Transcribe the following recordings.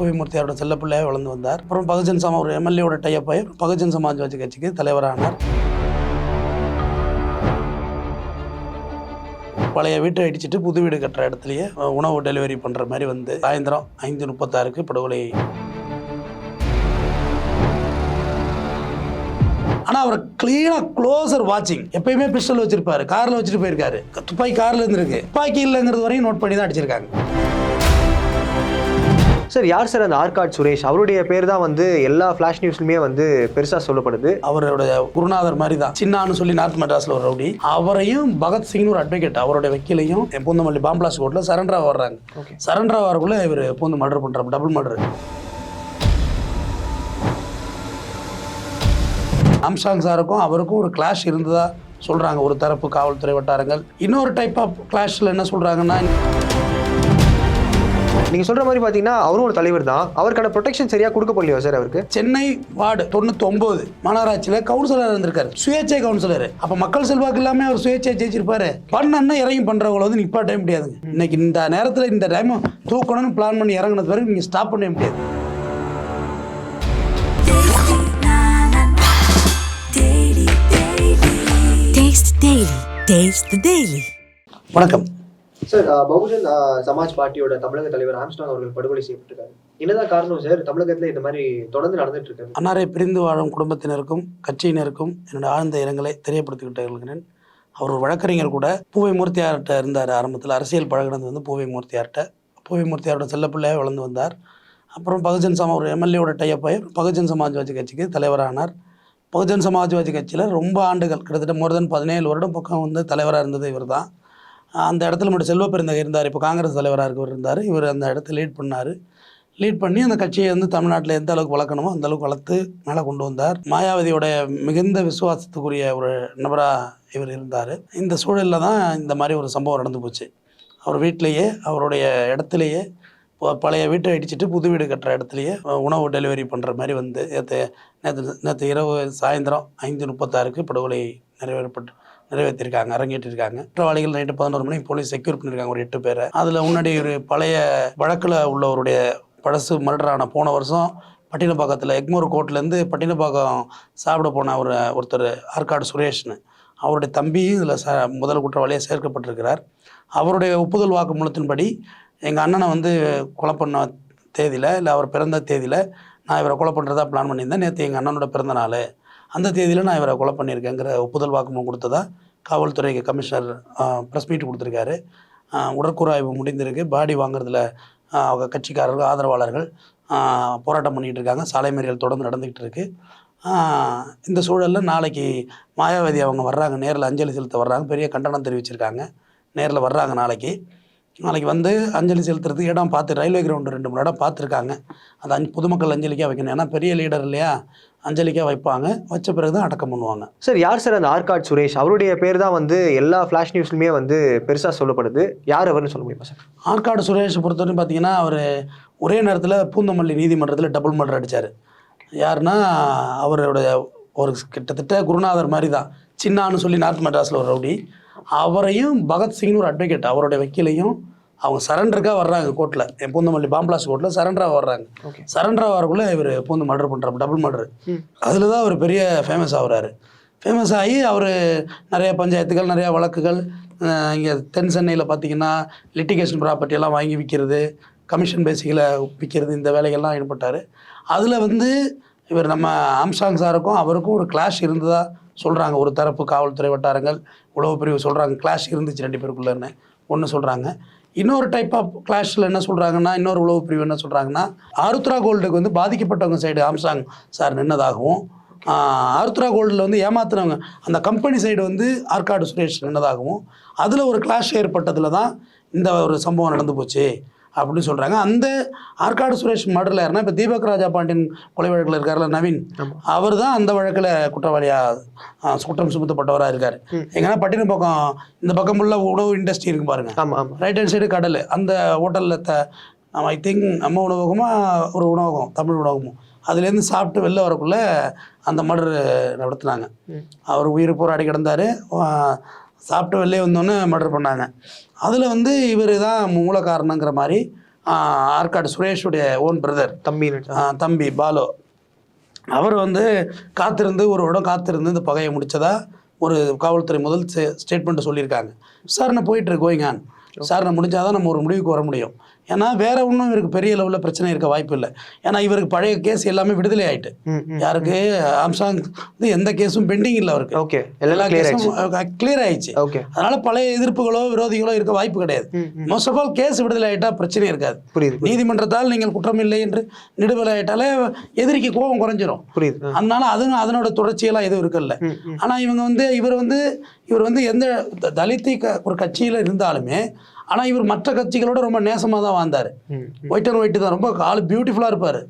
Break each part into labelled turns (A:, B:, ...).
A: புவிமூர்த்தியாரோட செல்லப்பிள்ளையாக வளர்ந்து வந்தார். அப்புறம் பகுஜன் சமா ஒரு எம்எல்ஏவோட டைப் ஆகி பகுஜன் சமாஜ்வாதி கட்சிக்கு தலைவரானார் பழைய வீட்டை அடிச்சிட்டு புது வீடு கட்டுற இடத்துலயே உணவு டெலிவரி பண்ணுற மாதிரி வந்து சாயந்தரம் ஐந்து முப்பத்தாறுக்கு படுகொலை. ஆனால் அவர் கிளீனாக க்ளோசர் வாட்சிங் எப்பயுமே பிஸ்டல் வச்சிருப்பாரு காரில் வச்சுட்டு போயிருக்காரு. துப்பாக்கி காரில் இருந்திருக்கு. துப்பாக்கி இல்லைங்கிறது வரையும் நோட் பண்ணி தான் அடிச்சிருக்காங்க.
B: சார் யார் சார் அந்த ஆர்காட் சுரேஷ்? அவருடைய பேர் தான் வந்து எல்லா ஃப்ளாஷ் நியூஸ்லுமே வந்து பெருசாக சொல்லப்படுது.
A: அவருடைய குருநாதர் மாதிரி தான் சின்னான்னு சொல்லி நார்த் மெட்ராஸில் ஒரு ரவுடி. அவரையும் பகத்சிங்னு ஒரு அட்வொகேட் அவருடைய வக்கீலையும் பூந்தமல்லி பாம்பிளாஸ் கோர்ட்டில் சரண்டரா வர்றாங்க. சரண்டரா வரக்குள்ள இவர் பூந்து மர்டர் பண்ணுறாரு டபுள் மர்டர் ஆம்சாங் சாருக்கும் அவருக்கும் ஒரு கிளாஷ் இருந்ததா சொல்கிறாங்க ஒரு தரப்பு காவல்துறை வட்டாரங்கள். இன்னொரு டைப் ஆஃப் கிளாஷில் என்ன சொல்கிறாங்கன்னா
B: நீங்கள் சொல்கிற மாதிரி பார்த்தீங்கன்னா அவரும் ஒரு தலைவர் தான். அவருக்கான ப்ரொடெக்ஷன் சரியாக கொடுக்கப்படலையோ சார் அவருக்கு?
A: சென்னை வார்டு தொண்ணூத்தி ஒன்பது மாநகராட்சியில் கவுன்சிலர் இருந்திருக்காரு. சுயேட்சை கவுன்சிலர் அப்ப மக்கள் செல்வாக்கு இல்லாம அவர் சுயேட்சை ஜெயிச்சிருப்பாரு. பண்ணா இறங்கி பண்றவங்கள வந்து நிப்பாட்டவே முடியாதுங்க. இன்னைக்கு இந்த நேரத்துல இந்த டைம் தூக்கணும்னு பிளான் பண்ணி இறங்குனது வரைக்கும் நீங்க ஸ்டாப் பண்ணவே முடியாது. வணக்கம்.
B: சார் பகுஜன் சமாஜ் பார்ட்டியோட தமிழக தலைவர் ஆம்ஸ்டாங் அவர்கள் படுகொலை செய்யப்பட்டிருக்காரு. என்னதான் காரணம் சார் தமிழகத்தில் இந்த மாதிரி தொடர்ந்து நடந்துட்டு இருக்காரு
A: அன்னாரை பிரிந்து வாழும் குடும்பத்தினருக்கும் கட்சியினருக்கும் என்னோட ஆழ்ந்த இரங்கலை தெரியப்படுத்திக்கிட்டு இருக்கிறேன் அவர் ஒரு வழக்கறிஞர் கூட. பூவை மூர்த்தியார்கிட்ட இருந்தார் ஆரம்பத்தில். அரசியல் பழகினது வந்து பூவை மூர்த்தியார்கிட்ட பூவை மூர்த்தியாரோட செல்லப்பிள்ளையாக வளர்ந்து வந்தார். அப்புறம் பகுஜன் சமா ஒரு எம்எல்ஏவோட டைப் பகுஜன் சமாஜ்வாதி கட்சிக்கு தலைவரானார். பகுஜன் சமாஜ்வாதி கட்சியில் ரொம்ப ஆண்டுகள் கிட்டத்தட்ட மோர் தென் பதினேழு வருடம் பக்கம் வந்து தலைவராக இருந்தது இவர் தான் அந்த இடத்துல மட்டும் செல்வப்பெருந்தகை இருந்தார். இப்போ காங்கிரஸ் தலைவராக இருக்கவர் இருந்தார். இவர் அந்த இடத்த லீட் பண்ணார். லீட் பண்ணி அந்த கட்சியை வந்து தமிழ்நாட்டில் எந்த அளவுக்கு வளர்க்கணுமோ அந்த அளவுக்கு வளர்த்து மேலே கொண்டு வந்தார். மாயாவதியோட மிகுந்த விசுவாசத்துக்குரிய ஒரு நபராக இவர் இருந்தார். இந்த சூழலில் தான் இந்த மாதிரி ஒரு சம்பவம் நடந்து போச்சு. அவர் வீட்டிலேயே அவருடைய இடத்துலையே பழைய வீட்டை அடிச்சிட்டு புது வீடு கட்டுற இடத்துலையே உணவு டெலிவரி பண்ணுற மாதிரி வந்து நேற்று நேற்று நேற்று இரவு சாயந்தரம் ஐந்து முப்பத்தாறுக்கு படுகொலை நிறைவேறப்பட்டு நிறைவேற்றிருக்காங்க அரங்கேற்றிருக்காங்க. குற்றவாளிகள் நைட்டு பதினோரு மணிக்கு போலீஸ் செக்யூர் பண்ணியிருக்காங்க ஒரு எட்டு பேரை. அதில் முன்னாடி ஒரு பழைய வழக்கில் உள்ளவருடைய பழசு மர்டரான போன வருஷம் பட்டினப்பாக்கத்தில் எக்மோர் கோர்ட்லேருந்து பட்டினப்பாக்கம் சாப்பிட போன ஒரு ஒருத்தர் ஆற்காடு சுரேஷ்னு. அவருடைய தம்பியும் இதில் ச முதல் குற்றவாளியாக சேர்க்கப்பட்டிருக்கிறார். அவருடைய ஒப்புதல் வாக்குமூலத்தின்படி எங்கள் அண்ணனை வந்து கொலை பண்ண தேதியில் இல்லை அவர் பிறந்த தேதியில் நான் இவரை கொலை பண்ணுறதா பிளான் பண்ணியிருந்தேன். நேற்று எங்கள் அண்ணனோட பிறந்த நாள். அந்த தேதியில் நான் இவரை கொலை பண்ணியிருக்கேங்கிற ஒப்புதல் வாக்குமூலம் கொடுத்ததா காவல்துறை கமிஷனர் ப்ரெஸ் மீட் கொடுத்துருக்காரு. உடற்கூறாய்வு முடிந்திருக்கு. பாடி வாங்குறதுல அவங்க கட்சிக்காரர்கள் ஆதரவாளர்கள் போராட்டம் பண்ணிகிட்டு இருக்காங்க. சாலை மறியல் தொடர்ந்து நடந்துக்கிட்டு இருக்குது இந்த சூழலில் நாளைக்கு மாயாவதி அவங்க வர்றாங்க. நேரில் அஞ்சலி செலுத்த வர்றாங்க. பெரிய கண்டனம் தெரிவிச்சிருக்காங்க. நேரில் வர்றாங்க நாளைக்கு. நாளைக்கு வந்து அஞ்சலி செலுத்துறதுக்கு இடம் பார்த்து ரயில்வே கிரவுண்டு ரெண்டு மூணு இடம் பார்த்துருக்காங்க. அது அஞ்சு பொதுமக்கள் அஞ்சலிக்காக வைக்கணும். ஏன்னா பெரிய லீடர் இல்லையா? அஞ்சலிக்காக வைப்பாங்க. வச்ச பிறகு தான் அடக்கம் பண்ணுவாங்க.
B: சார் யார் சார் அந்த ஆர்காட் சுரேஷ்? அவருடைய பேர் தான் வந்து எல்லா ஃப்ளாஷ் நியூஸ்லுமே வந்து பெருசாக சொல்லப்படுது. யார் அவர்னு சொல்ல முடியுமா சார்?
A: ஆற்காடு சுரேஷ் பொறுத்தவரைக்கும் பார்த்தீங்கன்னா அவர் ஒரே நேரத்தில் பூந்தமல்லி நீதிமன்றத்தில் டபுள் மர்டர் அடித்தார் யாருன்னா அவருடைய ஒரு கிட்டத்தட்ட குருநாதர் மாதிரி தான். சின்னான்னு சொல்லி நார்த் மெட்ராஸில் ஒரு ரவுடி. அவரையும் பகத்சிங்னு ஒரு அட்வொகேட் அவருடைய வக்கீலையும் அவங்க சரண்டருக்காக வர்றாங்க கோர்ட்டில் என் பூந்தமல்லி பாம்பிளாஸ் கோர்ட்டில் சரண்டராக வர்றாங்க. சரண்டராக வரக்குள்ள இவர் பூந்து மர்டர் பண்ணுறாரு டபுள் மர்டர் அதில் தான் அவர் பெரிய ஃபேமஸ் ஆகுறாரு. ஃபேமஸ் ஆகி அவர் நிறைய பஞ்சாயத்துகள் நிறைய வழக்குகள் இங்கே தென் சென்னையில் பார்த்தீங்கன்னா லிட்டிகேஷன் ப்ராப்பர்ட்டி எல்லாம் வாங்கி விற்கிறது கமிஷன் பேசிக்கில் விற்கிறது இந்த வேலைகள்லாம் ஈடுபட்டார். அதில் வந்து இவர் நம்ம ஆம்சாங் சாருக்கும் அவருக்கும் ஒரு கிளாஷ் இருந்ததா சொல்கிறாங்க ஒரு தரப்பு காவல்துறை வட்டாரங்கள் உளவு பிரிவு சொல்கிறாங்க கிளாஷ் இருந்துச்சு ரெண்டு பேருக்குள்ளேன்னு ஒன்று சொல்கிறாங்க இன்னொரு டைப் ஆஃப் கிளாஷில் என்ன சொல்கிறாங்கன்னா இன்னொரு உளவு பிரிவு என்ன சொல்கிறாங்கன்னா ஆருத்ரா கோல்டுக்கு வந்து பாதிக்கப்பட்டவங்க சைடு ஆம்சாங் சார் நின்னதாகவும் ஆருத்ரா கோல்டில் வந்து ஏமாத்துனவங்க அந்த கம்பெனி சைடு வந்து ஆற்காடு சுரேஷ் நின்னதாகவும் அதில் ஒரு கிளாஷ் ஏற்பட்டதில் தான் இந்த ஒரு சம்பவம் நடந்து போச்சு. அப்படின்னு சொல்கிறாங்க அந்த ஆற்காடு சுரேஷ் மர்டரில் யாருன்னா இப்போ தீபக் ராஜா பாண்டியன் கொலை வழக்கில் இருக்கார்ல நவீன். அவர் தான் அந்த வழக்கில் குற்றவாளியாக குற்றம் சுமத்தப்பட்டவராக இருக்கார். எங்கன்னா பட்டினம் பக்கம் இந்த பக்கம் ஃபுல்லாக உணவு இண்டஸ்ட்ரி இருக்கு பாருங்க. ரைட் ஹேண்ட் சைடு கடல் அந்த ஹோட்டலில் த ஐ திங்க் நம்ம உணவகமா ஒரு உணவகம் தமிழ் உணவகமும். அதுலேருந்து சாப்பிட்டு வெளில வரக்குள்ள அந்த மர்டர் நடத்துனாங்க. அவர் உயிர் போராடி கிடந்தார் சாப்பிட்டு வெளிலே வந்தோன்னே மர்டர் பண்ணாங்க. அதில் வந்து இவர் தான் மூல காரணங்கிற மாதிரி ஆற்காடு சுரேஷுடைய ஓன் பிரதர்
B: தம்பி
A: தம்பி பாலு. அவர் வந்து காத்திருந்து ஒரு இடம் காத்திருந்து இந்த பகையை முடிச்சதா ஒரு காவல்துறை முதல் ஸ்டேட்மெண்ட் சொல்லியிருக்காங்க. விசாரணை போயிட்டு கோயிங் ஆன் விசாரணை முடிஞ்சாதான் நம்ம ஒரு முடிவுக்கு வர முடியும். ஏன்னா வேற ஒன்றும் இவருக்கு பெரிய லெவலில் பிரச்சனை இருக்க வாய்ப்பு இல்லை. ஏன்னா இவருக்கு பழைய கேஸ் எல்லாமே விடுதலை ஆயிட்டு. யாருக்கு? ஆம்சாங் வந்து எந்த கேஸும் பெண்டிங் இல்லை அவருக்கு.
B: ஓகே
A: எல்லா
B: எல்லாம் கிளியர் ஆயிடுச்சு.
A: கேஸும் கிளியர் ஆயிடுச்சு.
B: ஓகே
A: அதனால பழைய எதிர்ப்புகளோ விரோதிகளோ இருக்க வாய்ப்பு கிடையாது. மோஸ்ட் ஆஃப் ஆல் கேஸ் விடுதலை ஆயிட்டா பிரச்சனை இருக்காது.
B: புரியுது
A: நீதிமன்றத்தால் நீங்கள் குற்றம் இல்லை என்று நிடுதலை ஆயிட்டாலே எதிரிக்கு கோபம் குறைஞ்சிரும்.
B: புரியுது.
A: அதனால அது அதனோட தொடர்ச்சியெல்லாம் எதுவும் இருக்கல்ல.
B: ம், ம்.
A: ஆனா இவங்க வந்து இவர் வந்து இவர் வந்து எந்த தலித்தை ஒரு கட்சியில இருந்தாலுமே ஆனா இவர் மற்ற கட்சிகளோட ரொம்ப நேசமா தான் வாழ்ந்தார். ஒயிட் அண்ட் ஒயிட் தான். ரொம்ப ஆள் பியூட்டிஃபுல்லா இருப்பாரு.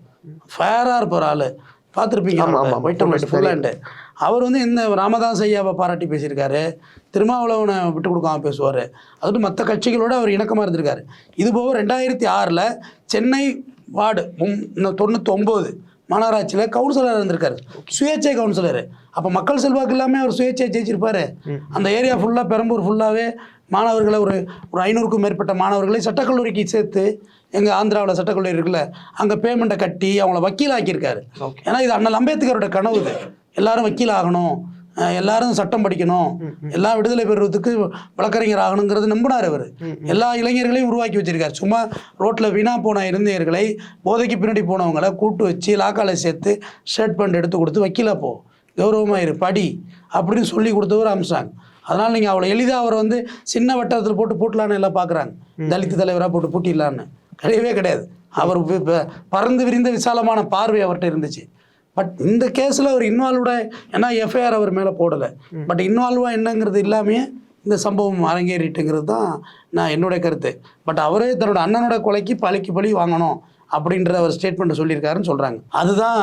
A: ஃபேரா இருப்பார் ஆளு. பார்த்துருப்பீங்க. White and white full hand அவர் வந்து இந்த ராமதாஸ் ஐயாவை பாராட்டி பேசியிருக்காரு. திருமாவளவனை விட்டு கொடுக்காம பேசுவார். அதுவும் மற்ற கட்சிகளோட அவர் இணக்கமாக இருந்திருக்காரு. இது போக ரெண்டாயிரத்தி ஆறில் சென்னை வார்டு தொண்ணூற்றி ஒம்பது மாநகராட்சியில் கவுன்சிலர் இருந்திருக்காரு. சுயேட்சை கவுன்சிலர் அப்போ மக்கள் செல்வாக்கு இல்லாமல் அவர் சுயேட்சை ஜெயிச்சிருப்பாரு. அந்த ஏரியா ஃபுல்லாக பெரம்பூர் ஃபுல்லாகவே மாணவர்களை ஒரு ஒரு ஐநூறுக்கும் மேற்பட்ட மாணவர்களை சட்டக்கல்லூரிக்கு சேர்த்து எங்கள் ஆந்திராவில் சட்டக்கல்லூரி இருக்குல்ல அங்கே பேமெண்ட்டை கட்டி அவங்கள வக்கீல் ஆக்கியிருக்காரு. ஏன்னா இது அண்ணல் அம்பேத்கரோட கனவு இது. எல்லாரும் வக்கீல் ஆகணும் எல்லாரும் சட்டம் படிக்கணும். எல்லாம் விடுதலை பெறுவதற்கு வழக்கறிஞர் ஆகணுங்கிறது நம்பினார் அவர். எல்லா இளைஞர்களையும் உருவாக்கி வச்சிருக்காரு. சும்மா ரோட்டில் வீணா போன இளைஞர்களை போதைக்கு பின்னாடி போனவங்களை கூட்டு வச்சு லாக்கால சேர்த்து ஷர்ட் பேண்ட் எடுத்து கொடுத்து வக்கீலா போ. கௌரவமாக இரு படி. அப்படின்னு சொல்லி கொடுத்தவர் அம்சாங் அதனால் நீங்கள் அவ்வளோ எளிதாக அவர் வந்து சின்ன வட்டத்தில் போட்டு பூட்டலான்னு எல்லாம் பார்க்குறாங்க தலித் தலைவராக போட்டு பூட்டிடலான்னு. கிடையவே கிடையாது. அவர் பறந்து விரிந்த விசாலமான பார்வை அவர்கிட்ட இருந்துச்சு. பட் இந்த கேஸில் அவர் இன்வால்வ்டா ஏன்னா எஃப்ஐஆர் அவர் மேலே போடலை. பட் இன்வால்வாக என்னங்கிறது இல்லாமையே இந்த சம்பவம் அரங்கேறிட்டுங்கிறது தான் நான் என்னுடைய கருத்து. பட் அவரே தன்னோட அண்ணனோட கொலைக்கு பழிக்கு பழி வாங்கணும் அப்படின்ற அவர் ஸ்டேட்மெண்ட் சொல்லியிருக்காருன்னு சொல்கிறாங்க அதுதான்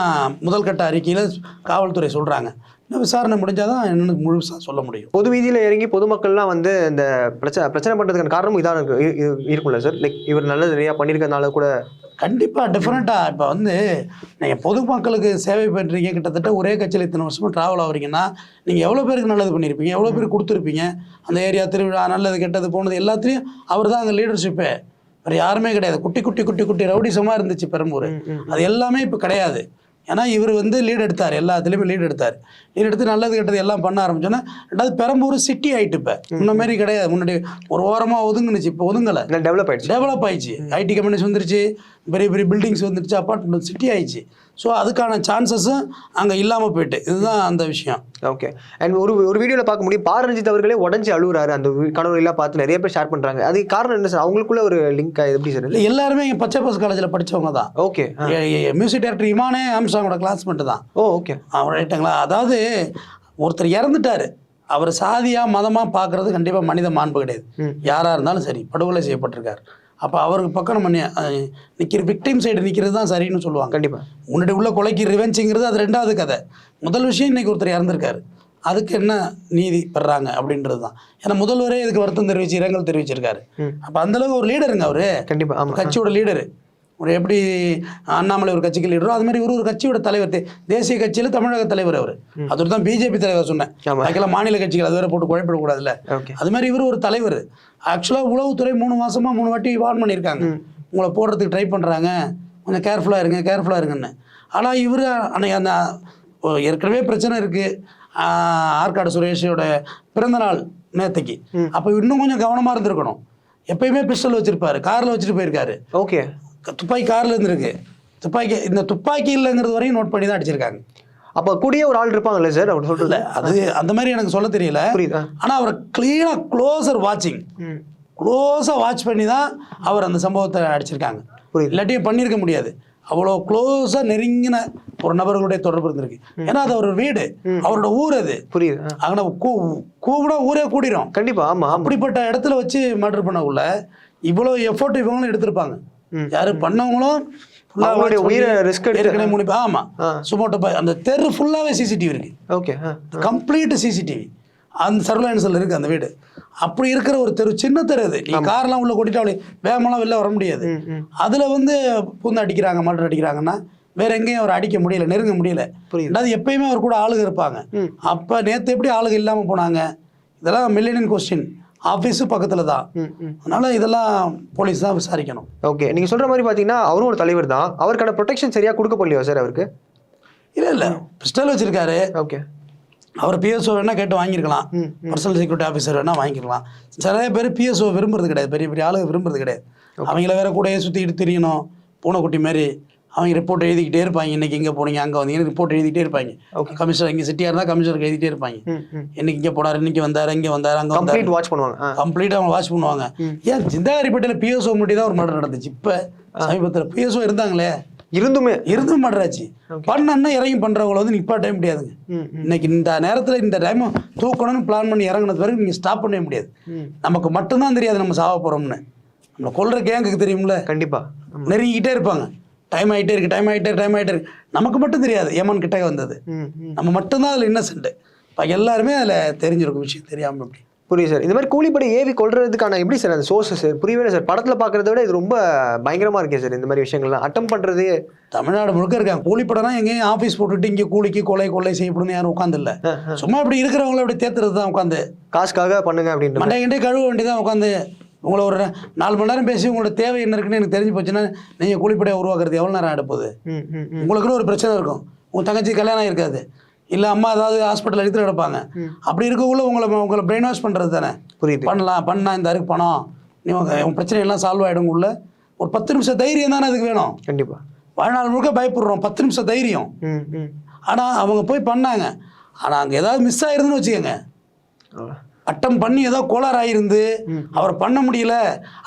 A: முதல் கட்ட அறிக்கையில் காவல்துறை சொல்கிறாங்க இன்னும் விசாரணை முடிஞ்சாதான் என்னன்னு முழுசாக சொல்ல முடியும்.
B: பொது வீதியில இறங்கி பொதுமக்கள்லாம் வந்து இந்த பிரச்சனை பிரச்சனை பண்றதுக்கான காரணமும் இதான் இருக்கு இருக்கும்ல சார் லைக் இவர் நல்லது நிறையா பண்ணியிருக்கனால கூட
A: கண்டிப்பாக டிஃப்ரெண்ட்டாக இப்போ வந்து நீங்கள் பொதுமக்களுக்கு சேவை பண்ணுறீங்க கிட்டத்தட்ட ஒரே கட்சியில் இத்தனை வருஷமாக ட்ராவல் ஆகுறீங்கன்னா நீங்கள் எவ்வளோ பேருக்கு நல்லது பண்ணியிருப்பீங்க எவ்வளோ பேருக்கு கொடுத்துருப்பீங்க? அந்த ஏரியா திருவிழா நல்லது கெட்டது போனது எல்லாத்துலேயும் அவர் தான் அங்கே லீடர்ஷிப்பே வேறு யாருமே கிடையாது. குட்டி குட்டி குட்டி குட்டி ரவுடிசமாக இருந்துச்சு பெரம்பூர். அது எல்லாமே இப்போ கிடையாது. ஏன்னா இவர் வந்து லீட் எடுத்தார் எல்லாத்துலேயுமே லீட் எடுத்தார். லீட் எடுத்து நல்லது கெட்டது எல்லாம் பண்ண ஆரம்பிச்சோன்னா ரெண்டாவது பெரம்பூர் சிட்டி ஆயிட்டு இப்போ. முன்ன மாதிரி கிடையாது. முன்னாடி ஒரு ஓரமாக ஒதுங்குனுச்சு இப்போ ஒதுங்கலை.
B: டெவலப் ஆயிடுச்சு.
A: டெவலப் ஆயிடுச்சு. ஐடி கம்பெனிஸ் வந்துருச்சு பெரிய பெரிய பில்டிங்ஸ் வந்துருச்சு அப்பார்ட்மெண்ட் சிட்டி ஆயிடுச்சு. ஸோ அதுக்கான சான்சஸும் அங்கே இல்லாமல் போயிட்டு. இதுதான் அந்த விஷயம்.
B: ஓகே அண்ட் ஒரு ஒரு வீடியோல பார்க்க முடியும். பாரஞ்சித் அவர்களே உடஞ்சி அழுகுறாரு அந்த கணவர்கள்லாம் பார்த்து நிறைய பேர் ஷேர் பண்றாங்க. அதுக்கு காரணம் என்ன சார் அவங்களுக்குள்ள ஒரு லிங்க் எப்படி சார்
A: இல்லை எல்லாருமே இங்கே பச்சை பஸ் காலேஜில் படித்தவங்க தான்.
B: ஓகே
A: மியூசிக் டைரக்டர் இமானே ஆம்சாங்கோட கிளாஸ்மேட் தான்.
B: ஓ ஓகே
A: அவர் ரைட்டுங்களா அதாவது ஒருத்தர் இறந்துட்டாரு. அவர் சாதியாக மதமாக பார்க்குறது கண்டிப்பாக மனித மாண்பு கிடையாது. யாராக இருந்தாலும் சரி படுகொலை செய்யப்பட்டிருக்கார். அப்போ அவருக்கு பக்கம் நம்ம நி- அஹ் நிக்கிற விக்டிம் சைடு நிற்கிறது தான் சரின்னு சொல்லுவாங்க.
B: கண்டிப்பா.
A: முன்னாடி உள்ள கொலைக்கு ரிவெஞ்சுங்கிறது அது ரெண்டாவது கதை. முதல் விஷயம் இன்னைக்கு ஒருத்தர் இறந்துருக்காரு. அதுக்கு என்ன நீதி பெறாங்க அப்படின்றது தான். ஏன்னா முதல்வரே இதுக்கு வருத்தம் தெரிவிச்சு இரங்கல் தெரிவிச்சிருக்காரு. அப்போ அந்தளவுக்கு ஒரு லீடருங்க அவரு.
B: கண்டிப்பா ஆமா.
A: கட்சியோட லீடரு ஒரு எப்படி அண்ணாமலை ஒரு கட்சிக்கு லீடரோ அது மாதிரி ஒரு ஒரு கட்சியோட தலைவர் தேசிய கட்சியில் தமிழக தலைவர் அவர். அது தான் பிஜேபி தலைவர் சொன்னேன். அதுக்கெல்லாம் மாநில கட்சிகள் அது வேற போட்டு குழப்பிடக்கூடாதுல்ல. அது மாதிரி இவர் ஒரு தலைவர். ஆக்சுவலாக உளவுத்துறை மூணு மாசமா மூணு வாட்டி வார்ன் பண்ணியிருக்காங்க. உங்களை போடுறதுக்கு ட்ரை பண்ணுறாங்க கொஞ்சம் கேர்ஃபுல்லாக இருங்க கேர்ஃபுல்லாக இருங்கன்னு. ஆனால் இவர் அன்னைக்கு அந்த ஏற்கனவே பிரச்சனை இருக்குது ஆற்காடு சுரேஷோட பிறந்தநாள் நேத்தைக்கு. அப்போ இன்னும் கொஞ்சம் கவனமாக இருந்திருக்கணும். எப்பயுமே பிஸ்டல் வச்சிருப்பாரு காரில் வச்சுட்டு போயிருக்காரு.
B: ஓகே.
A: துப்பாக்கி காரில் இருந்திருக்கு. துப்பாக்கி இந்த துப்பாக்கி இல்லைங்கிறது வரையும் நோட் பண்ணி தான் அடிச்சிருக்காங்க.
B: அப்ப கூடிய ஒரு ஆள் இருப்பாங்கல்ல சார்? அவர் சொல்றது.
A: இல்லை அது அந்த மாதிரி எனக்கு சொல்ல தெரியல.
B: புரியுதா?
A: ஆனால் அவரை க்ளீனாக க்ளோசர் வாட்சிங் க்ளோஸாக வாட்ச் பண்ணி தான் அவர் அந்த சம்பவத்தை அடிச்சிருக்காங்க.
B: புரியுது.
A: இல்லாட்டியும் பண்ணியிருக்க முடியாது. அவ்வளோ க்ளோஸாக நெருங்கின ஒரு நபர்களுடைய தொடர்பு இருந்திருக்கு. ஏன்னா அது அவர் வீடு. அவரோட ஊர் அது.
B: புரியுது.
A: அங்கே கூ கூவிட ஊரே கூடிரும்.
B: கண்டிப்பா ஆமா ஆமா.
A: அப்படிப்பட்ட இடத்துல வச்சு மர்டர் பண்ணக்குள்ள இவ்வளோ எஃபோர்ட் இவங்களும் எடுத்திருப்பாங்க. யாரு பண்ணவங்களும்
B: அவங்களுடைய உயிரை
A: ஏற்கனவே மூணு பேர் ஆமா. சுமோட்டோ அந்த தெரு ஃபுல்லாவே சிசிடிவி இருக்கு.
B: ஓகே
A: கம்ப்ளீட் சிசிடிவி அந்த சர்வலைன்ஸில் இருக்கு அந்த வீடு. அப்படி இருக்கிற ஒரு தெரு சின்ன தெரு அது. நீ கார்லாம் உள்ள கொட்டிட்டு அவளை வேகமெல்லாம் வெளில வர முடியாது. அதுல வந்து பூந்து அடிக்கிறாங்க மர்டர் அடிக்கிறாங்கன்னா வேற எங்கேயும் அவர் அடிக்க முடியல நெருங்க முடியல. ரெண்டாவது எப்பயுமே அவர் கூட ஆளுங்க இருப்பாங்க. அப்ப நேத்து எப்படி ஆளுங்க இல்லாம போனாங்க? இதெல்லாம் மில்லியன் கொஸ்டின் ஆஃபீஸும் பக்கத்தில் தான் அதனால் இதெல்லாம் போலீஸ் தான் விசாரிக்கணும்.
B: ஓகே நீங்க சொல்ற மாதிரி பாத்தீங்கன்னா அவரும் ஒரு தலைவர் தான். அவருக்கான ப்ரொடெக்ஷன் சரியா கொடுக்கப்படலையா சார் அவருக்கு?
A: இல்லை இல்லை. பிஸ்டல் வச்சுருக்காரு.
B: ஓகே.
A: அவர் பிஎஸ்ஓ வேணால் கேட்டு வாங்கியிருக்கலாம் பர்சனல் செக்யூரிட்டி ஆஃபீஸர் வேணால் வாங்கிக்கலாம் நிறைய பேர் பிஎஸ்ஓ விரும்புறது கிடையாது. பெரிய பெரிய ஆளுங்க விரும்புறது கிடையாது. அவங்கள வேற கூடயே சுற்றிக்கிட்டு தெரியணும். பூனைக்குட்டி மாதிரி. அவங்க ரிப்போர்ட் எழுதிக்கிட்டே இருப்பாங்க. இன்னைக்கு இங்கே போனீங்க? அங்கே வந்தீங்கன்னு ரிப்போர்ட் எழுதிட்டே இருப்பாங்க. கமிஷனர் இங்கே சிட்டியாக இருந்தால் கமிஷனருக்கு எழுதிட்டே இருப்பாங்க. இன்னைக்கு இங்கே போனார் இன்னைக்கு வந்தார் இங்கே வந்தார் அங்கே
B: கம்ப்ளீட் வாட்ச் பண்ணுவாங்க. ஆ.
A: கம்ப்ளீட்டாக அவங்க வாட்ச் பண்ணுவாங்க. ஏன் சிந்தாரிப்பேட்டையில் பிஎஸ்ஓ மட்டும் தான் ஒரு மர்டர் நடந்துச்சு. இப்போ சமீபத்தில் பிஎஸ்ஓ இருந்தாங்களே?
B: இருந்துமே.
A: இருந்தும் மர்டர் ஆச்சு. பண்ணன்னா இறங்கி பண்ணுறவங்கள வந்து நிப்பாட்டவே முடியாதுங்க. இன்னைக்கு இந்த நேரத்தில் இந்த டைம் தூக்கணும்னு பிளான் பண்ணி இறங்குனது பிறகு நீங்கள் ஸ்டாப் பண்ணவே முடியாது. நமக்கு மட்டும்தான் தெரியாது நம்ம சாவ போகிறோம்னு நம்மளை கொல்ற கேங்குக்கு தெரியும்ல?
B: கண்டிப்பா.
A: நெருங்கிக்கிட்டே இருப்பாங்க. டைம் ஆகிட்டே இருக்கு டைம் ஆகிட்டே டைம் ஆகிட்டே இருக்கு. நமக்கு மட்டும் தெரியாது ஏமான் கிட்டே வந்தது. நம்ம மட்டும்தான் அதில் இன்னசென்ட் இப்போ எல்லாருமே அதில் தெரிஞ்சிருக்கும் விஷயம் தெரியாமல் எப்படி
B: புரியுது சார். இந்த மாதிரி கூலிப்படை ஏவி கொள்றதுக்கான எப்படி சார் அந்த சோர்ஸஸ் சார்? புரியவே சார். படத்துல பார்க்கறத விட இது ரொம்ப பயங்கரமா இருக்கே சார் இந்த மாதிரி விஷயங்கள்லாம். அட்டம் பண்றது.
A: தமிழ்நாடு முழுக்க இருக்காங்க. கூலிப்படம்னா எங்கேயும் ஆஃபீஸ் போட்டுட்டு இங்கே கூலிக்கு கொலை கொள்ளை செய்யப்படும்னு யாரும் உட்காந்துல்ல சும்மா இப்படி இருக்கிறவங்கள அப்படி தேத்துறது தான் உட்காந்து
B: காசுக்காக பண்ணுங்க அப்படின்ற மாதிரி.
A: மண்டை கழுவ வேண்டியதான் உட்காந்து உங்களை ஒரு நாலு மணி நேரம் பேசி உங்களோட தேவை என்ன இருக்குன்னு எனக்கு தெரிஞ்சு போச்சுன்னா நீங்கள் கூலிப்படையை உருவாக்குறது எவ்வளோ நேரம்
B: ம்
A: உங்களுக்குன்னு ஒரு பிரச்சனை இருக்கும். உங்கள் தங்கச்சி கல்யாணம் இருக்காது இல்லை அம்மா ஏதாவது ஹாஸ்பிட்டல் எடுத்து கிடப்பாங்க. அப்படி இருக்கக்குள்ள உங்களை உங்களை பிரெயின் வாஷ் பண்ணுறது தானே?
B: புரியுது.
A: பண்ணலாம் பண்ணா இந்த அருக்கு பணம். நீ உங்க உன் பிரச்சனை எல்லாம் சால்வ் ஆகிடும் உள்ள ஒரு பத்து நிமிஷம் தைரியம் தானே அதுக்கு வேணும்?
B: கண்டிப்பா.
A: வாழ்நாள் முழுக்க பயப்படுறோம் பத்து நிமிஷம் தைரியம்.
B: ம்
A: ஆனால் அவங்க போய் பண்ணாங்க. ஆனால் அங்கே ஏதாவது மிஸ் ஆயிருந்துன்னு வச்சுக்கோங்க. அட்டம் பண்ணி ஏதோ கோளாறு ஆயிருந்து அவர் பண்ண முடியல.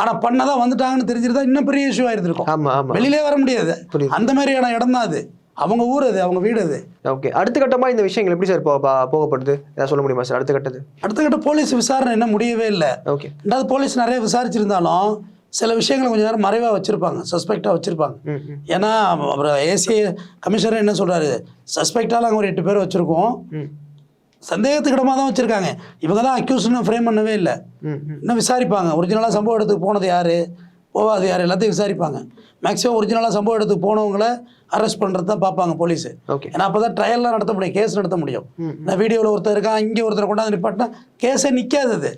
A: ஆனால் பண்ணதான் வந்துட்டாங்கன்னு தெரிஞ்சிருந்தா இன்னும் பெரிய இஷ்யூ ஆயிருந்திருக்கும். வெளியிலே வர முடியாது. அந்த மாதிரியான இடம் தான் அது. அவங்க ஊர் அது அவங்க வீடு அது.
B: ஓகே. அடுத்த கட்டமா இந்த விஷயங்கள் எப்படி சார் போகப்படுது? ஏதாவது சொல்ல முடியுமா சார் அடுத்த கட்டது?
A: அடுத்த கட்ட போலீஸ் விசாரணை என்ன முடியவே இல்லை.
B: ஓகே.
A: ரெண்டாவது போலீஸ் நிறைய விசாரிச்சிருந்தாலும் சில விஷயங்களை கொஞ்சம் நேரம் மறைவாக வச்சுருப்பாங்க சஸ்பெக்டாக வச்சுருப்பாங்க. ஏன்னா அப்புறம் ஏசி கமிஷனர் என்ன சொல்கிறாரு சஸ்பெக்டாக நாங்கள் ஒரு எட்டு பேர் வச்சுருக்கோம். சந்தேகத்துக்கிடமாக தான் வச்சுருக்காங்க. இவங்க தான் அக்யூஸ்னு ஃப்ரேம் பண்ணவே இல்லை. இன்னும் விசாரிப்பாங்க. ஒரிஜினலாக சம்பவ இடத்துக்கு போனது யார்? போகாது யார்? எல்லாத்தையும் விசாரிப்பாங்க. மேக்ஸிமம் ஒரிஜினலாக சம்பவ இடத்துக்கு போனவங்கள அரெஸ்ட் பண்ணுறது தான் பார்ப்பாங்க போலீஸு
B: ஓகே
A: ஏன்னா அப்போ தான் ட்ரையல்லாம் நடத்த முடியும். கேஸ் நடத்த முடியும். நான் வீடியோவில் ஒருத்தர் இருக்கான் இங்கே ஒருத்தர் கொண்டாந்து நிப்பாட்டினா கேஸே நிற்காது அது.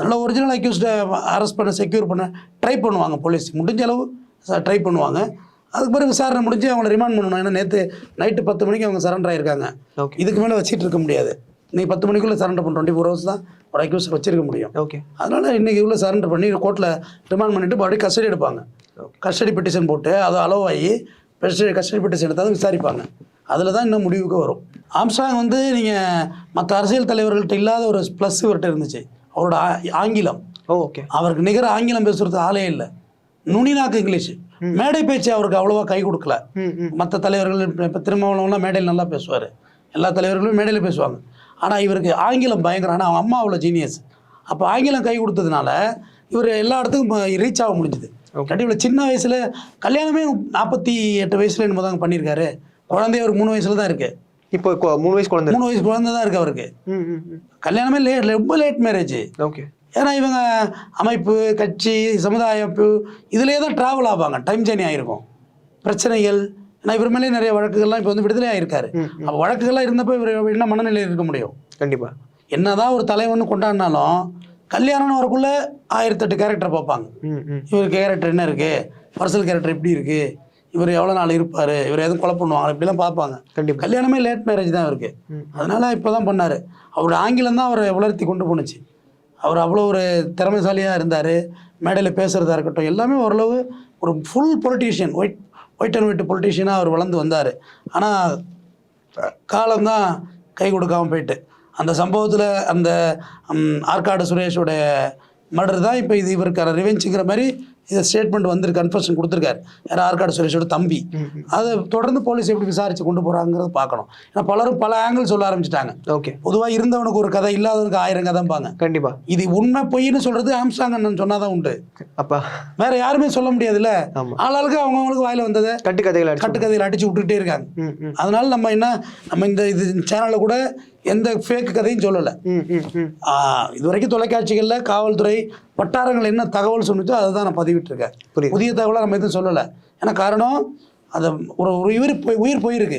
A: நல்ல ஒரிஜினல் அக்யூஸ்டை அரெஸ்ட் பண்ண செக்யூர் பண்ண ட்ரை பண்ணுவாங்க போலீஸ் முடிஞ்ச அளவு ட்ரை பண்ணுவாங்க. அதுக்கு பிறகு விசாரணை முடிஞ்சு அவங்கள ரிமாண்ட் பண்ணணும். ஏன்னா நேற்று நைட்டு பத்து மணிக்கு அவங்க சரண்டர் ஆயிருக்காங்க. இதுக்கு மேலே வச்சிட்டு இருக்க முடியாது. நீ பத்து மணிக்குள்ளே சரண்டர் பண்ண டுவெண்ட்டி ஃபோர் ஹவர்ஸ் தான் ஒரு அக்யூஸ் வச்சிருக்க முடியும்.
B: ஓகே
A: அதனால் இன்றைக்கி இவ்வளோ சரண்டர் பண்ணி கோர்ட்டில் ரிமாண்ட் பண்ணிவிட்டு மறுபடியும் கஸ்டடி எடுப்பாங்க. கஸ்டடி பெட்டிஷன் போட்டு அது அலோவ் ஆகி கஸ்டடி கஸ்டடி பெட்டிஷன் எடுத்தாலும் விசாரிப்பாங்க. அதில் தான் இன்னும் முடிவுக்கு வரும். ஆம்ஸ்டாங் வந்து நீங்கள் மற்ற அரசியல் தலைவர்கள்ட்ட இல்லாத ஒரு ப்ளஸ் இவர்கிட்ட இருந்துச்சு. அவரோட ஆ- ஆங்கிலம்.
B: ஓகே
A: அவருக்கு நிகர ஆங்கிலம் பேசுறது ஆளே இல்லை. நுனிநாக்கு இங்கிலீஷ். மேடை பேச்சு அவருக்கு அவ்வளோவா கை கொடுக்கல. மற்ற தலைவர்கள் இப்போ திருமாவளவன்லாம் மேடையில் நல்லா பேசுவார். எல்லா தலைவர்களும் மேடையில் பேசுவாங்க. ஆனால் இவருக்கு ஆங்கிலம் பயங்கரம் ஆனால் அவங்க அம்மா அவ்வளோ ஜீனியஸ் அப்போ ஆங்கிலம் கை கொடுத்ததுனால இவர் எல்லா இடத்துக்கும் ரீச் ஆக முடிஞ்சுது. கண்டிப்பாக சின்ன வயசில் கல்யாணமே நாற்பத்தி எட்டு வயசுல என்னமோ தாங்க பண்ணியிருக்காரு. குழந்தைய ஒரு மூணு வயசுல தான் இருக்கு.
B: இப்போ மூணு வயசு குழந்தை.
A: மூணு வயசு குழந்தை தான் இருக்கு அவருக்கு. கல்யாணமே லேட் ரொம்ப லேட் மேரேஜ்
B: ஓகே
A: ஏன்னா இவங்க அமைப்பு கட்சி சமுதாயப்பு இதிலே தான் ட்ராவல் ஆவாங்க. டைம் ஜேர்னி ஆகிருக்கும் பிரச்சனைகள் ஏன்னா இவர் மேலே நிறைய வழக்குகள்லாம் இப்போ வந்து விடுதலை ஆகிருக்காரு அப்போ வழக்குகள்லாம் இருந்தப்போ இவர் என்ன மனநிலையில் இருக்க முடியும்?
B: கண்டிப்பா.
A: என்னதான் ஒரு தலைவன் கொண்டாடினாலும் கல்யாணம்னு வரக்குள்ள ஆயிரத்தெட்டு கேரக்டர் பார்ப்பாங்க. இவர் கேரக்டர் என்ன இருக்குது பர்சனல் கேரக்டர் எப்படி இருக்குது இவர் எவ்வளோ நாள் இருப்பார்? இவர் எதுவும் கொலை பண்ணுவாங்க இப்படிலாம் பார்ப்பாங்க.
B: கண்டிப்பா.
A: கல்யாணமே லேட் மேரேஜ் தான் இருக்கு அதனால இப்போ தான் பண்ணார். அவரோட ஆங்கிலம் தான் அவரை வளர்த்தி கொண்டு போணுச்சு. அவர் அவ்வளோ ஒரு திறமைசாலியாக இருந்தார். மேடையில் பேசுகிறதா இருக்கட்டும் எல்லாமே ஓரளவு ஒரு full politician white white and white பொலிட்டிஷியனாக அவர் வளர்ந்து வந்தார். ஆனால் காலம்தான் கை கொடுக்காம போயிட்டு. அந்த சம்பவத்தில் அந்த ஆற்காடு சுரேஷோடைய மர்டர் தான் இப்போ இது இவருக்கான ரிவெஞ்சுங்கிற மாதிரி இதை ஸ்டேட்மெண்ட் வந்து கன்ஃபர்ஷன் கொடுத்துருக்காரு. யார் ஆற்காடு சுரேஷோட தம்பி. அதை தொடர்ந்து போலீஸ் எப்படி விசாரித்து கொண்டு போகிறாங்கிறத பார்க்கணும். ஏன்னா பலரும் பல ஆங்கிள் சொல்ல ஆரம்பிச்சிட்டாங்க.
B: ஓகே.
A: பொதுவாக இருந்தவனுக்கு ஒரு கதை இல்லாதவனுக்கு ஆயிரம் கதைம்பாங்க.
B: கண்டிப்பா.
A: இது உண்மை பொய்ன்னு சொல்கிறது ஆம்ஸ்டாங் அண்ணன் சொன்னாதான் உண்டு.
B: அப்பா.
A: வேற யாருமே சொல்ல முடியாதுல்ல. ஆளாளுக்கு அவங்கவுங்களுக்கு வாயில வந்ததை.
B: கட்டு கதைகள் அடிச்சு
A: விட்டுக்கிட்டே இருக்காங்க. அதனால நம்ம என்ன நம்ம இந்த இது சேனலில் கூட எந்த ஃபேக் கதையும் சொல்லலை. இது வரைக்கும் தொலைக்காட்சிகளில் காவல்துறை வட்டாரங்கள் என்ன தகவல் சொன்னிச்சோ அதை தான் நான் பதிவிட்டிருக்கேன்.
B: புரியுது.
A: புதிய தகவலாக நம்ம எதுவும் சொல்லலை. ஏன்னா காரணம் அதை ஒரு ஒரு உயிர் போய் உயிர் போயிருக்கு.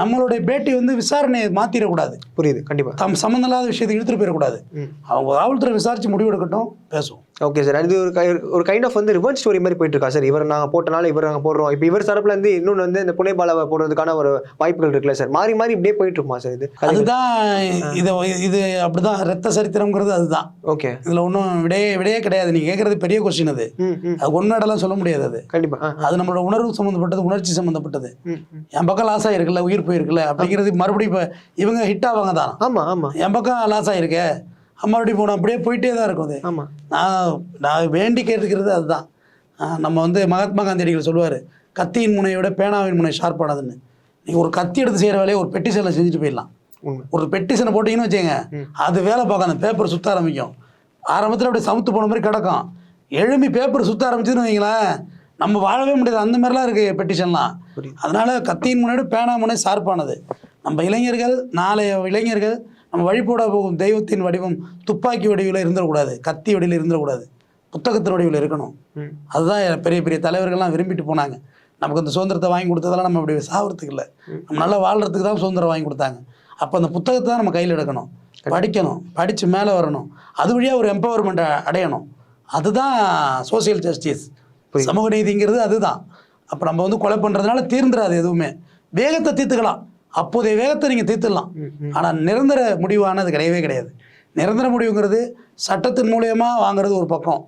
A: நம்மளுடைய பேட்டி வந்து விசாரணையை மாற்றிடக்கூடாது
B: புரியுது கண்டிப்பா.
A: தம் சம்மந்தம் இல்லாத விஷயத்தை இழுத்துட்டு போயிடக்கூடாது. அவங்க காவல்துறை விசாரிச்சு முடிவு எடுக்கட்டும் பேசுவோம்.
B: ஓகே சார் இது ஒரு ஒரு கைண்ட் ஆஃப் வந்து ரிவர்ஸ் ஸ்டோரி மாதிரி போயிட்டு இருக்கா சார் இவர் நாங்க போட்டனால இவர் நாங்க போடுறோம். இப்போ இவர் தரப்புல இருந்து இன்னொன்று வந்து இந்த புனை பாலாவை போடுறதுக்கான ஒரு வாய்ப்புகள் இருக்குல்ல சார் மாறி மாறி இப்படியே போயிட்டு இருக்குமா சார் இது?
A: அதுதான் இது இது அப்படிதான். ரத்த சரித்திரம்ங்கிறது அதுதான்.
B: ஓகே
A: இதில் ஒன்றும் விடையே விடையே கிடையாது. நீங்கள் கேட்குறது பெரிய கொஸ்டின் அது. அது ஒன்றாடலாம் சொல்ல முடியாது அது.
B: கண்டிப்பா.
A: அது நம்மளோட உணர்வு சம்மந்தப்பட்டது உணர்ச்சி சம்மந்தப்பட்டது. என் பக்கம் லாஸ் ஆகிருக்குல்ல உயிர் போயிருக்குல்ல அப்படிங்கிறது மறுபடியும் இப்போ இவங்க ஹிட் ஆவாங்க தான்.
B: ஆமா ஆமா.
A: என் பக்கம் லாஸ் ஆகிருக்கே மறுபடியும் போனோம் அப்படியே போயிட்டே தான் இருக்கும் அது.
B: ஆமா.
A: நான் நான் வேண்டி கேட்டுக்கிறது அதுதான். நம்ம வந்து மகாத்மா காந்தியடிகள் சொல்லுவார் கத்தியின் முனையை விட பேனாவின் முனை ஷார்ப்பானதுன்னு. நீங்கள் ஒரு கத்தி எடுத்து செய்கிற வேலையை ஒரு பெட்டிஷனில் செஞ்சுட்டு போயிடலாம். ஒரு பெட்டிஷனை போட்டிங்கன்னு வச்சுங்க அது வேலை பார்க்கும் அந்த பேப்பர் சுற்ற ஆரம்பிக்கும். ஆரம்பத்தில் அப்படியே சமுத்து போன மாதிரி கிடக்கும். எழும்பி பேப்பர் சுற்ற ஆரம்பிச்சுன்னு வைங்களேன் நம்ம வாழவே முடியாது. அந்த மாதிரிலாம் இருக்குது பெட்டிஷன்லாம். அதனால் கத்தியின் முன்னாடி பேனா முனை ஷார்ப்பானது. நம்ம இளைஞர்கள் நாளைய இளைஞர்கள் நம்ம வழிபோட போகும். தெய்வத்தின் வடிவம் துப்பாக்கி வடிவில் இருந்துடக்கூடாது. கத்தி வடிவில் இருந்துடக்கூடாது. புத்தகத்தின் வடிவில் இருக்கணும். அதுதான் பெரிய பெரிய தலைவர்கள்லாம் விரும்பிட்டு போனாங்க. நமக்கு அந்த சுதந்திரத்தை வாங்கி கொடுத்ததெல்லாம் நம்ம அப்படி சாவறதுக்கு இல்லை. நம்ம நல்லா வாழ்கிறதுக்கு தான் சுதந்திரம் வாங்கி கொடுத்தாங்க. அப்போ அந்த புத்தகத்தை தான் நம்ம கையில் எடுக்கணும். படிக்கணும். படித்து மேலே வரணும். அது வழியாக ஒரு எம்பவர்மெண்ட்டை அடையணும். அதுதான் சோசியல் ஜஸ்டிஸ். சமூக நீதிங்கிறது அதுதான். அப்போ நம்ம வந்து கொலை பண்ணுறதுனால தீர்ந்துடாது எதுவுமே. வேகத்தை தீர்த்துக்கலாம். அப்போதைய வேகத்தை நீங்கள் தீர்த்துடலாம். ஆனால் நிரந்தர முடிவானது கிடையவே கிடையாது. நிரந்தர முடிவுங்கிறது சட்டத்தின் மூலயமா வாங்குறது ஒரு பக்கம்.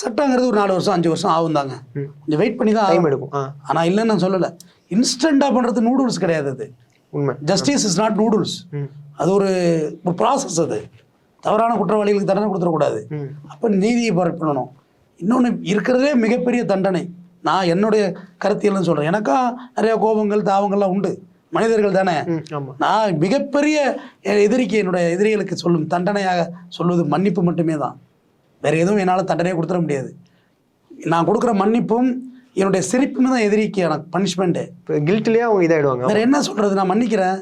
A: சட்டங்கிறது ஒரு நாலு வருஷம் அஞ்சு வருஷம் ஆகும் தாங்க. கொஞ்சம் வெயிட் பண்ணி தான்
B: டைம் எடுக்கும்.
A: ஆனால் இல்லைன்னு நான் சொல்லலை. இன்ஸ்டண்ட்டாக பண்ணுறது நூடுல்ஸ் கிடையாது அது.
B: உண்மை.
A: ஜஸ்டிஸ் இஸ் நாட் நூடுல்ஸ் அது ஒரு ஒரு ப்ராசஸ் அது. தவறான குற்றவாளிகளுக்கு தண்டனை கொடுத்துடக்கூடாது. அப்போ நீதியை பண்ணணும். இன்னொன்று இருக்கிறதே மிகப்பெரிய தண்டனை. நான் என்னுடைய கருத்தியல்னு சொல்கிறேன் எனக்கா நிறைய கோபங்கள் தாவங்கள்லாம் உண்டு. மனிதர்கள் தானே? நான் மிகப்பெரிய எதிரிக்கு என்னுடைய எதிரிகளுக்கு சொல்லும் தண்டனையாக சொல்வது மன்னிப்பு மட்டுமே தான். வேற எதுவும் என்னால் தண்டனையே கொடுத்துட முடியாது. நான் கொடுக்குற மன்னிப்பும் என்னுடைய சிரிப்புமே தான் எதிரிக்கு எனக்கு பனிஷ்மெண்ட்டு
B: இப்போ கில்ட்லேயே அவங்க இதாயிடுவாங்க.
A: வேற என்ன சொல்றது? நான் மன்னிக்கிறேன்.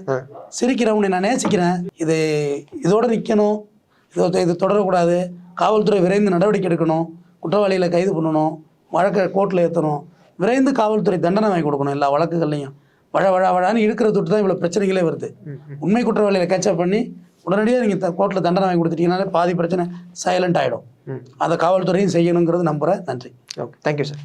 A: சிரிக்கிறேன் உன்னை நான் நேசிக்கிறேன். இது இதோட நிற்கணும் இது இது தொடரக்கூடாது. காவல்துறை விரைந்து நடவடிக்கை எடுக்கணும். குற்றவாளிகளை கைது பண்ணணும். வழக்கை கோர்ட்டில் ஏற்றணும் விரைந்து காவல்துறை தண்டனை வாங்கி கொடுக்கணும் எல்லா வழக்குகள்லையும். வழ வழ வழான்னு இழுக்கிற தொட்டு தான் இவ்வளோ பிரச்சனைகளே வருது. உண்மை குற்றவாளிகளை கேட்சப் பண்ணி உடனடியாக நீங்கள் கோர்ட்டில் தண்டனை வாங்கி கொடுத்துட்டீங்கனாலே பாதி பிரச்சனை சைலண்ட் ஆகிடும் அதை காவல்துறையும் செய்யணுங்கிறது நம்புகிறேன் நன்றி.
B: Okay thank you sir